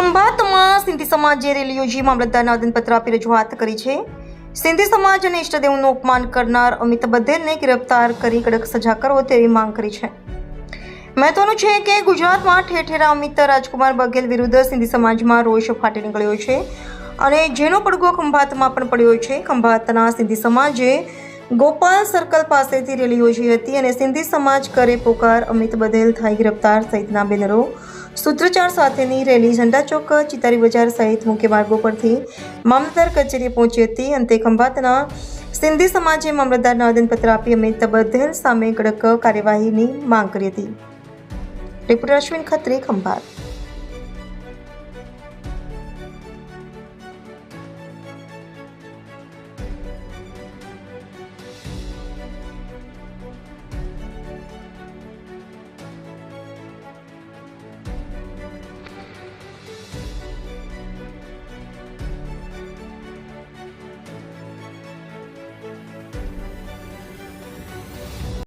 ખંભાતમાં સિંધી સમાજે રેલી યોજી મામલતદારને આવેદનપત્ર આપી રજૂઆત કરી છે. સિંધી સમાજ અને ઇષ્ટદેવનું અપમાન કરનાર અમિત બધેલને ગિરફ્તાર કરી કડક સજા કરો તેવી માંગ કરી છે. મહત્વનું છે કે ગુજરાતમાં ઠેર ઠેર અમિત રાજકુમાર બઘેલ વિરુદ્ધ સિંધી સમાજમાં રોષ ફાટી નીકળ્યો છે અને જેનો પડઘો ખંભાતમાં પણ પડ્યો છે. ખંભાતના સિંધી સમાજે ગોપાલ સર્કલ પાસેથી રેલી યોજી હતી અને સિંધી સમાજ કરે પોકાર અમિત બધેલ થાય ગિરફ્તાર સહિતના બેનરો સૂત્રોચ્ચાર સાથેની રેલી ઝંડા ચોક ચિતારી બજાર સહિત મુખ્ય માર્ગો પરથી મામલતદાર કચેરીએ પહોંચી હતી. અંતે ખંભાતના સિંધી સમાજે મામલતદારને આવેદનપત્ર આપી અમિત બધેલ સામે કડક કાર્યવાહીની માંગ કરી હતી. રિપોર્ટર અશ્વિન ખત્રી, ખંભાત.